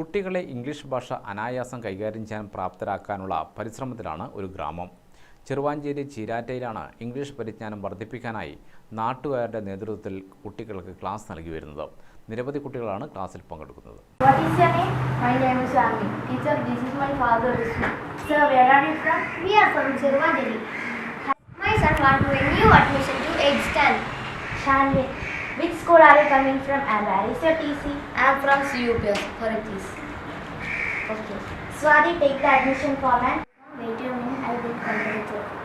കുട്ടികളെ ഇംഗ്ലീഷ് ഭാഷ അനായാസം കൈകാര്യം ചെയ്യാൻ പ്രാപ്തരാക്കാനുള്ള പരിശ്രമത്തിലാണ് ഒരു ഗ്രാമം ചെറുവാഞ്ചേരി ചീരാറ്റയിലാണ് ഇംഗ്ലീഷ് പരിജ്ഞാനം വർദ്ധിപ്പിക്കാനായി നാട്ടുകാരുടെ നേതൃത്വത്തിൽ കുട്ടികൾക്ക് ക്ലാസ് നൽകി വരുന്നത് നിരവധി കുട്ടികളാണ് ക്ലാസ്സിൽ പങ്കെടുക്കുന്നത്? My name is Shami. Teacher, this is my father, Vishnu. Sir, where are you from? We are from Chiruvadeli. My son wants to a new admission to age 10. Shanvi, which school are you coming from and where is your TC? I am from CUPS, Horitis. Okay. Swati, take the admission form and wait a minute, I will complete it.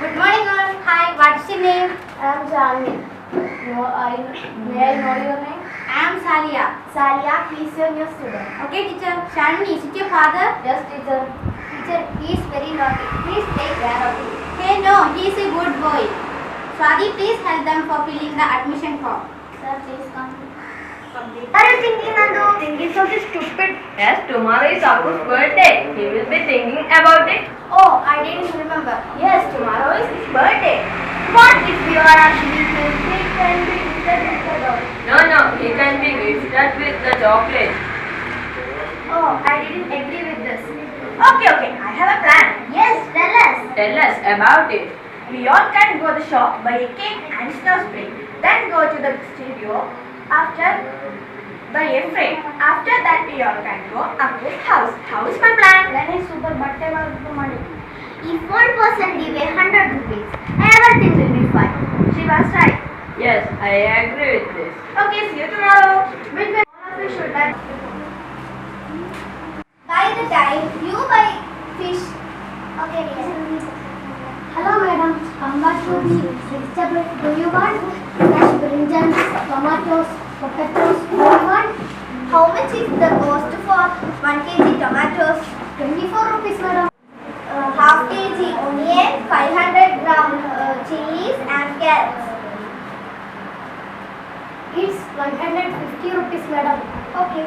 Good morning all. Hi, what's your name? I am Shanvi. No, I, may I know your name? I am Salia. Salia, please your new student. Okay, teacher. Shanvi, is it your father? Yes, teacher. Teacher, he is very naughty. Please take care of him. Hey, no, he is a good boy. Swati, please help them for filling the admission form. Sir, please come. Complete. Are you thinking, Nandu? Thinking something stupid. Yes, tomorrow is Aku's birthday. He will be thinking about it. Oh, I didn't remember. Yes, tomorrow is his birthday. What if you are actually he can be gifted with the dog? No, no, he can be gifted with the chocolate. Oh, I didn't agree with this. Okay, okay, I have a plan. Yes, tell us. Tell us about it. We all can go to the shop, buy a cake and snow spray. Then go to the studio. After buy a frame. After that, we all can go up to his house. How is my plan? Then is super birthday money. If one person give a hundred rupees, everything will be fine. She was right. Yes, I agree with this. Okay, see you tomorrow. Which way all of you should buy? By the time you buy fish. Okay, yes. Hello, madam. Come back to the Do you want fresh brinjals, tomatoes, potatoes? Do you want? How much is the cost for 1 kg tomatoes? 24 rupees, madam. Uh, half kg onion, 500 gram uh, chilies and carrots. It's 150 rupees, madam. Okay.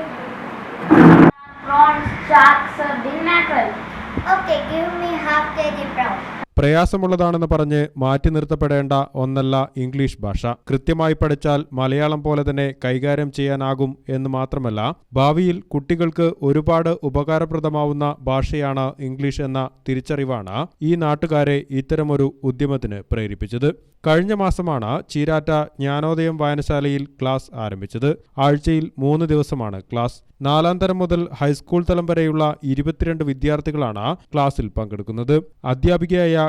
Prawns, shark, sardine, mackerel. Okay, give me half kg prawn. പ്രയാസമുള്ളതാണെന്ന് പറഞ്ഞ് മാറ്റി നിർത്തപ്പെടേണ്ട ഒന്നല്ല English ഭാഷ. കൃത്യമായി പഠിച്ചാൽ മലയാളം പോലെ തന്നെ കൈകാര്യം ചെയ്യാനാകും എന്ന് മാത്രമല്ല ഭാവിയിൽ കുട്ടികൾക്ക് ഒരുപാട് ഉപകാരപ്രദമാവുന്ന ഭാഷയാണ് ഇംഗ്ലീഷ് എന്ന തിരിച്ചറിവാണ് ഈ നാട്ടുകാരെ ഇത്തരമൊരു ഉദ്യമത്തിന് പ്രേരിപ്പിച്ചത്. കഴിഞ്ഞ മാസമാണ് ചീരാറ്റ ജ്ഞാനോദയം വായനശാലയിൽ ക്ലാസ് ആരംഭിച്ചത്. ആഴ്ചയിൽ മൂന്ന് ദിവസമാണ് ക്ലാസ്. നാലാം തരം മുതൽ ഹൈസ്കൂൾ തലം വരെയുള്ള ഇരുപത്തിരണ്ട് വിദ്യാർത്ഥികളാണ് ക്ലാസ്സിൽ പങ്കെടുക്കുന്നത്. അധ്യാപികയായ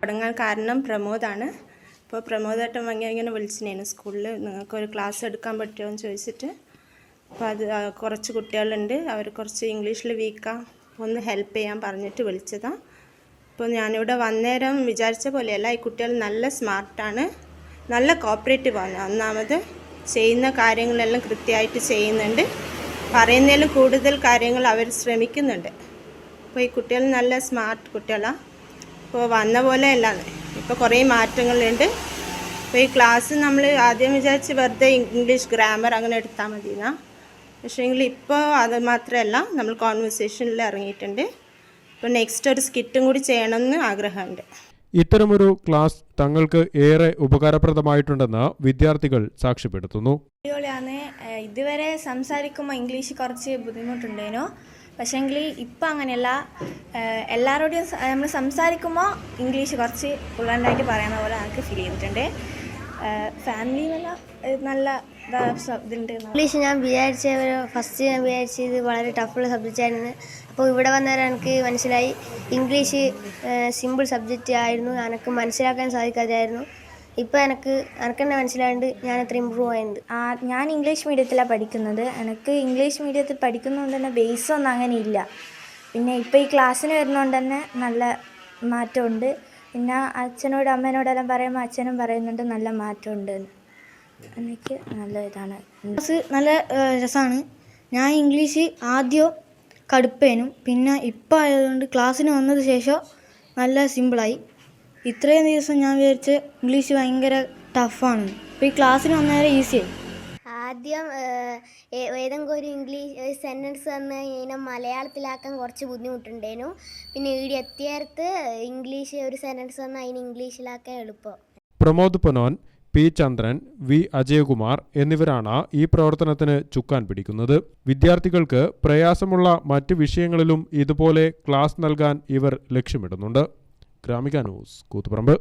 തുടങ്ങാൻ കാരണം പ്രമോദാണ്. അപ്പോൾ പ്രമോദേട്ടൻ ഭംഗി ഇങ്ങനെ വിളിച്ചിട്ടുണ്ടായിരുന്നു. സ്കൂളിൽ നിങ്ങൾക്ക് ഒരു ക്ലാസ് എടുക്കാൻ പറ്റുമോ എന്ന് ചോദിച്ചിട്ട്. അപ്പോൾ അത് കുറച്ച് കുട്ടികളുണ്ട്. അവർ കുറച്ച് ഇംഗ്ലീഷിൽ വീക്കാണ് ഒന്ന് ഹെൽപ്പ് ചെയ്യാൻ പറഞ്ഞിട്ട് വിളിച്ചതാണ് അപ്പോൾ ഞാനിവിടെ വന്നേരം വിചാരിച്ച പോലെയല്ല ഈ കുട്ടികൾ നല്ല സ്മാർട്ടാണ്. നല്ല കോപ്പറേറ്റീവ് ആണ് ഒന്നാമത് ചെയ്യുന്ന കാര്യങ്ങളെല്ലാം കൃത്യമായിട്ട് ചെയ്യുന്നുണ്ട്. പറയുന്നതിലും കൂടുതൽ കാര്യങ്ങൾ അവർ ശ്രമിക്കുന്നുണ്ട്. അപ്പോൾ ഈ കുട്ടികൾ നല്ല സ്മാർട്ട് കുട്ടികളാണ് ഇപ്പോൾ വന്ന പോലെ അല്ലാന്ന്. ഇപ്പോൾ കുറേ മാറ്റങ്ങളുണ്ട്. അപ്പോൾ ഈ ക്ലാസ് നമ്മൾ ആദ്യം വിചാരിച്ച് വെറുതെ ഇംഗ്ലീഷ് ഗ്രാമർ അങ്ങനെ എടുത്താൽ മതി എന്നാ പക്ഷേങ്കിൽ ഇപ്പോൾ അത് മാത്രമല്ല നമ്മൾ കോൺവെർസേഷനിൽ ഇറങ്ങിയിട്ടുണ്ട്. ഇപ്പോൾ നെക്സ്റ്റ് ഒരു സ്കിറ്റും കൂടി ചെയ്യണമെന്ന് ആഗ്രഹമുണ്ട്. ഇത്തരമൊരു ക്ലാസ് തങ്ങൾക്ക് ഏറെ ഉപകാരപ്രദമായിട്ടുണ്ടെന്ന് വിദ്യാർത്ഥികൾ സാക്ഷ്യപ്പെടുത്തുന്നു. അടിപൊളിയാണ്. ഇതുവരെ സംസാരിക്കുമ്പോൾ ഇംഗ്ലീഷ് കുറച്ച് ബുദ്ധിമുട്ടുണ്ടേനോ പക്ഷേങ്കിൽ ഇപ്പം അങ്ങനെയല്ല. എല്ലാവരോടും നമ്മൾ സംസാരിക്കുമ്പോൾ ഇംഗ്ലീഷ് കുറച്ച് ഉള്ളതായിട്ട് പറയുന്ന പോലെ എനിക്ക് ഫീൽ ചെയ്തിട്ടുണ്ട്. ഫാമിലിയിലെല്ലാം ഏഹ് നല്ല ഇതുണ്ട് ഇംഗ്ലീഷ് ഞാൻ വിചാരിച്ച ഫസ്റ്റ് ഞാൻ വിചാരിച്ചത് വളരെ ടഫുള്ള സബ്ജക്റ്റ് ആയിരുന്നു. അപ്പോൾ ഇവിടെ വന്നേരം എനിക്ക് മനസ്സിലായി. ഇംഗ്ലീഷ് സിമ്പിൾ സബ്ജക്റ്റ് ആയിരുന്നു. എനിക്ക് മനസ്സിലാക്കാൻ സാധിക്കാതായിരുന്നു ഇപ്പോൾ എനിക്ക് എനിക്ക് തന്നെ മനസ്സിലായത് ഞാൻ അത്ര ഇമ്പ്രൂവ് ആയത് ആ ഞാൻ ഇംഗ്ലീഷ് മീഡിയത്തിലാണ് പഠിക്കുന്നത്. എനിക്ക് ഇംഗ്ലീഷ് മീഡിയത്തിൽ പഠിക്കുന്നതുകൊണ്ട് തന്നെ ബേസ് ഒന്നും അങ്ങനെ ഇല്ല. പിന്നെ ഇപ്പോൾ ഈ ക്ലാസ്സിന് വരുന്നതുകൊണ്ട് തന്നെ നല്ല മാറ്റമുണ്ട് പിന്നെ അച്ഛനോട് അമ്മേനോടെല്ലാം പറയുമ്പോൾ അച്ഛനും പറയുന്നുണ്ട് നല്ല മാറ്റമുണ്ട്. എനിക്ക് നല്ല ഇതാണ്. ക്ലാസ് നല്ല രസമാണ് ഞാൻ ഇംഗ്ലീഷ് ആദ്യം കടുപ്പേനും പിന്നെ ഇപ്പം ആയതുകൊണ്ട് ക്ലാസ്സിന് വന്നത് ശേഷം നല്ല സിമ്പിളായി. ഇത്രയും ദിവസം ഞാൻ വിചാരിച്ച് ഇംഗ്ലീഷ് ഭയങ്കര ടഫാണ്. ഇപ്പോൾ ഈ ക്ലാസ്സിന് വന്നേരം ഈസിയായി ആദ്യം ഏതെങ്കിലും ഒരു ഇംഗ്ലീഷ് സെന്റൻസ് വന്ന് കഴിഞ്ഞാൽ മലയാളത്തിലാക്കാൻ കുറച്ച് ബുദ്ധിമുട്ടുണ്ടേനു പിന്നെ ഇവിടെ എത്തിയടുത്ത് ഇംഗ്ലീഷ് ഒരു സെന്റൻസ് തന്നാൽ അതിന് ഇംഗ്ലീഷിലാക്കാൻ എളുപ്പം. പ്രമോദ് പൊനോൻ പി ചന്ദ്രൻ വി അജയകുമാർ എന്നിവരാണ് ഈ പ്രവർത്തനത്തിന് ചുക്കാൻ പിടിക്കുന്നത്. വിദ്യാർത്ഥികൾക്ക് പ്രയാസമുള്ള മറ്റ് വിഷയങ്ങളിലും ഇതുപോലെ ക്ലാസ് നൽകാൻ ഇവർ ലക്ഷ്യമിടുന്നുണ്ട്. ഗ്രാമിക ന്യൂസ് കൂത്തുപറമ്പ്.